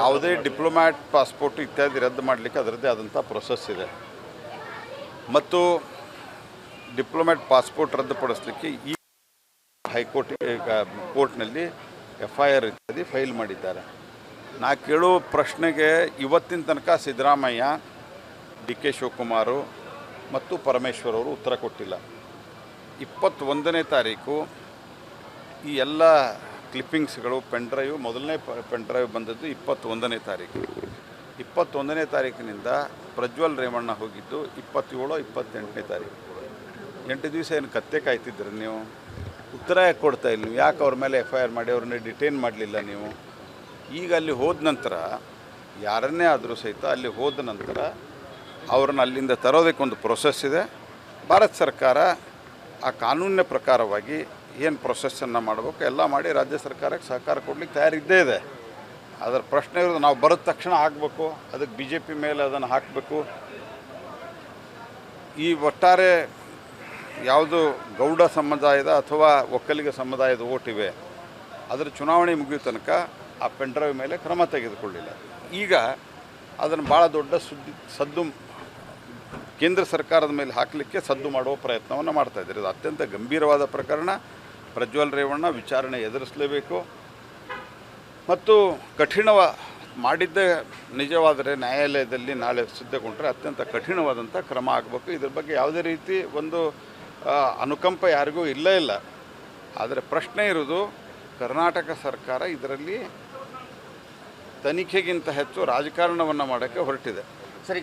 ಯಾವುದೇ Diplomat passport ಇತ್ಯಾದಿ ರದ್ದು ಮಾಡಲಿಕ್ಕೆ ಅದರದ್ದೇ ಆದಂಥ ಪ್ರೊಸೆಸ್ ಇದೆ. ಮತ್ತು ಡಿಪ್ಲೊಮ್ಯಾಟ್ ಪಾಸ್ಪೋರ್ಟ್ ರದ್ದುಪಡಿಸಲಿಕ್ಕೆ ಈ ಹೈಕೋರ್ಟ್ ಕೋರ್ಟ್ನಲ್ಲಿ ಎಫ್ ಐ ಆರ್ ಇತ್ಯಾದಿ ಫೈಲ್ ಮಾಡಿದ್ದಾರೆ. ನಾ ಕೇಳೋ ಪ್ರಶ್ನೆಗೆ ಇವತ್ತಿನ ತನಕ ಸಿದ್ದರಾಮಯ್ಯ ಡಿ ಕೆ ಶಿವಕುಮಾರು ಮತ್ತು ಪರಮೇಶ್ವರ್ ಅವರು ಉತ್ತರ ಕೊಟ್ಟಿಲ್ಲ. ಇಪ್ಪತ್ತೊಂದನೇ ತಾರೀಕು ಈ ಎಲ್ಲ ಕ್ಲಿಪ್ಪಿಂಗ್ಸ್ಗಳು ಪೆನ್ಡ್ರೈವ್ ಮೊದಲನೇ ಪೆನ್ ಡ್ರೈವ್ ಬಂದದ್ದು ಇಪ್ಪತ್ತೊಂದನೇ ತಾರೀಕು. ಇಪ್ಪತ್ತೊಂದನೇ ತಾರೀಕಿನಿಂದ ಪ್ರಜ್ವಲ್ ರೇವಣ್ಣ ಹೋಗಿದ್ದು ಇಪ್ಪತ್ತೇಳು, ಇಪ್ಪತ್ತೆಂಟನೇ ತಾರೀಕು. ಎಂಟು ದಿವಸ ಏನು ಕತ್ತೆ ಕಾಯ್ತಿದ್ರಿ ನೀವು? ಉತ್ತರ ಯಾಕೆ ಕೊಡ್ತಾ ಇಲ್ಲ ನೀವು. ಯಾಕೆ ಅವ್ರ ಮೇಲೆ ಎಫ್ ಐ ಆರ್ ಮಾಡಿ, ಅವ್ರನ್ನ ಡಿಟೈನ್ ಮಾಡಲಿಲ್ಲ ನೀವು? ಈಗ ಅಲ್ಲಿ ಹೋದ ನಂತರ, ಯಾರನ್ನೇ ಆದರೂ ಸಹಿತ ಅಲ್ಲಿ ಹೋದ ನಂತರ ಅವ್ರನ್ನ ಅಲ್ಲಿಂದ ತರೋದಕ್ಕೆ ಒಂದು ಪ್ರೊಸೆಸ್ ಇದೆ. ಭಾರತ ಸರ್ಕಾರ ಆ ಕಾನೂನಿನ ಪ್ರಕಾರವಾಗಿ ಏನು ಪ್ರೊಸೆಸ್ಸನ್ನು ಮಾಡಬೇಕು, ಎಲ್ಲ ಮಾಡಿ ರಾಜ್ಯ ಸರ್ಕಾರಕ್ಕೆ ಸಹಕಾರ ಕೊಡ್ಲಿಕ್ಕೆ ತಯಾರಿದ್ದೇ ಇದೆ. ಅದರ ಪ್ರಶ್ನೆ ಇರೋದು ನಾವು ಬರೋದ ತಕ್ಷಣ ಆಗಬೇಕು ಅದಕ್ಕೆ ಬಿ ಜೆ ಪಿ ಮೇಲೆ ಅದನ್ನು ಹಾಕಬೇಕು. ಈ ಒಟ್ಟಾರೆ ಯಾವುದು ಗೌಡ ಸಮುದಾಯದ ಅಥವಾ ಒಕ್ಕಲಿಗ ಸಮುದಾಯದ ಓಟಿವೆ ಅದರ ಚುನಾವಣೆ ಮುಗಿಯೋ ತನಕ ಆ ಪೆಂಡ್ರೈವ್ ಮೇಲೆ ಕ್ರಮ ತೆಗೆದುಕೊಳ್ಳಿಲ್ಲ. ಈಗ ಅದನ್ನು ಭಾಳ ದೊಡ್ಡ ಸುದ್ದಿ, ಸದ್ದು ಕೇಂದ್ರ ಸರ್ಕಾರದ ಮೇಲೆ ಹಾಕಲಿಕ್ಕೆ ಸದ್ದು ಮಾಡುವ ಪ್ರಯತ್ನವನ್ನು ಮಾಡ್ತಾ ಇದ್ದಾರೆ. ಇದು ಅತ್ಯಂತ ಗಂಭೀರವಾದ ಪ್ರಕರಣ. ಪ್ರಜ್ವಲ್ ರೇವಣ್ಣ ವಿಚಾರಣೆ ಎದುರಿಸಲೇಬೇಕು. ಮತ್ತು ಕಠಿಣವ ಮಾಡಿದ್ದೇ ನಿಜವಾದರೆ ನ್ಯಾಯಾಲಯದಲ್ಲಿ ನಾಳೆ ಸಿದ್ಧಗೊಂಡರೆ ಅತ್ಯಂತ ಕಠಿಣವಾದಂಥ ಕ್ರಮ ಆಗಬೇಕು. ಇದ್ರ ಬಗ್ಗೆ ಯಾವುದೇ ರೀತಿ ಒಂದು ಅನುಕಂಪ ಯಾರಿಗೂ ಇಲ್ಲೇ ಇಲ್ಲ. ಆದರೆ ಪ್ರಶ್ನೆ ಇರೋದು ಕರ್ನಾಟಕ ಸರ್ಕಾರ ಇದರಲ್ಲಿ ತನಿಖೆಗಿಂತ ಹೆಚ್ಚು ರಾಜಕಾರಣವನ್ನು ಮಾಡೋಕ್ಕೆ ಹೊರಟಿದೆ. ಸರಿ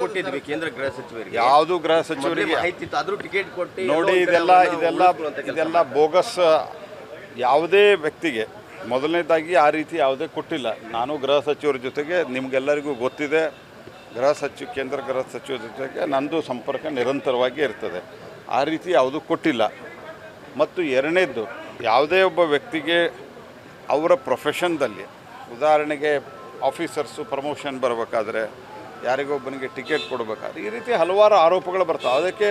ಕೊಟ್ಟಿದ್ವಿ ಕೇಂದ್ರ ಗೃಹ ಸಚಿವರಿಗೆ. ಯಾವುದು ಗೃಹ ಸಚಿವರಿಗೆ? ಮಾಹಿತಿ ಇತ್ತು ಆದ್ರೂ ಟಿಕೆಟ್ ಕೊಟ್ಟು ನೋಡಿ ಇದೆಲ್ಲ ಇದೆಲ್ಲ ಇದೆಲ್ಲ ಬೋಗಸ್ ಯಾವುದೇ ವ್ಯಕ್ತಿಗೆ ಮೊದಲನೇದಾಗಿ ಆ ರೀತಿ ಯಾವುದೇ ಕೊಟ್ಟಿಲ್ಲ. ನಾನು ಗೃಹ ಸಚಿವರ ಜೊತೆಗೆ ನಿಮಗೆಲ್ಲರಿಗೂ ಗೊತ್ತಿದೆ ಗೃಹ ಸಚಿವ ಕೇಂದ್ರ ಗೃಹ ಸಚಿವರ ಜೊತೆಗೆ ನಂದು ಸಂಪರ್ಕ ನಿರಂತರವಾಗಿ ಇರ್ತದೆ. ಆ ರೀತಿ ಯಾವುದೂ ಕೊಟ್ಟಿಲ್ಲ. ಮತ್ತು ಎರಡನೇದ್ದು ಯಾವುದೇ ಒಬ್ಬ ವ್ಯಕ್ತಿಗೆ ಅವರ ಪ್ರೊಫೆಷನ್ದಲ್ಲಿ ಉದಾಹರಣೆಗೆ ಆಫೀಸರ್ಸು ಪ್ರಮೋಷನ್ ಬರಬೇಕಾದ್ರೆ ಯಾರಿಗೊಬ್ಬನಿಗೆ ಟಿಕೆಟ್ ಕೊಡಬೇಕಾದ್ರೆ ಈ ರೀತಿ ಹಲವಾರು ಆರೋಪಗಳು ಬರ್ತಾವೆ. ಅದಕ್ಕೆ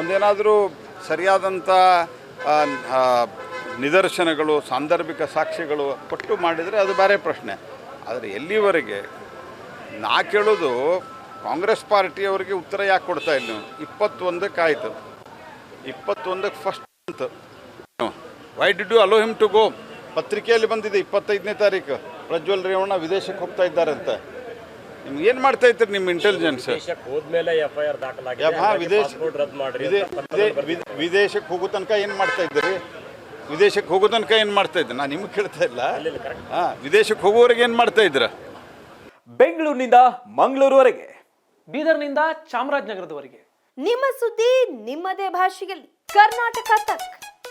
ಒಂದೇನಾದರೂ ಸರಿಯಾದಂಥ ನಿದರ್ಶನಗಳು, ಸಾಂದರ್ಭಿಕ ಸಾಕ್ಷ್ಯಗಳು ಕೊಟ್ಟು ಮಾಡಿದರೆ ಅದು ಬೇರೆ ಪ್ರಶ್ನೆ. ಆದರೆ ಎಲ್ಲಿವರೆಗೆ ನಾ ಕೇಳೋದು ಕಾಂಗ್ರೆಸ್ ಪಾರ್ಟಿಯವರಿಗೆ ಉತ್ತರ ಯಾಕೆ ಕೊಡ್ತಾ ಇಲ್ಲ ನೀವು? ಇಪ್ಪತ್ತೊಂದಕ್ಕೆ ಆಯಿತು. ಇಪ್ಪತ್ತೊಂದಕ್ಕೆ ಫಸ್ಟ್ ಅಂತ why did you allow him to go ಪತ್ರಿಕೆಯಲ್ಲಿ ಬಂದಿದೆ ಇಪ್ಪತ್ತೈದನೇ ತಾರೀಕು. ಪ್ರಜ್ವಲ್ ರೇವಣ್ಣ ವಿದೇಶಕ್ಕೆ ಹೋಗ್ತಾ ಇದ್ದಾರೆ ಅಂತ ನಿಮ್ಗೆ ಏನು ಮಾಡ್ತಾ ಇದ್ರಿ ನಿಮ್ಮ ಇಂಟೆಲಿಜೆನ್ಸ್ ವಿದೇಶಕ್ಕೆ ಹೋದ್ಮೇಲೆ ಎಫ್ ಐ ಆರ್ ದಾಖಲಾಗಿದೆ ಹೋಗೋ ತನಕ ಏನು ಮಾಡ್ತಾ ಇದ್ರಿ ವಿದೇಶಕ್ಕೆ ಹೋಗೋ ತನಕ ಏನ್ ಮಾಡ್ತಾ ಇದ್ದೆ ನಾನು ನಿಮ್ಗೆ ಕೇಳ್ತಾ ಇಲ್ಲ. ಹಾಂ ವಿದೇಶಕ್ಕೆ ಹೋಗುವವರೆಗೆ ಏನು ಮಾಡ್ತಾ ಇದ್ರ ಬೆಂಗಳೂರಿನಿಂದ ಮಂಗಳೂರುವರೆಗೆ ಬೀದರ್ನಿಂದ ಚಾಮರಾಜನಗರದವರೆಗೆ. ನಿಮ್ಮ ಸುದ್ದಿ ನಿಮ್ಮದೇ ಭಾಷೆಯಲ್ಲಿ. ಕರ್ನಾಟಕ ತಕ್.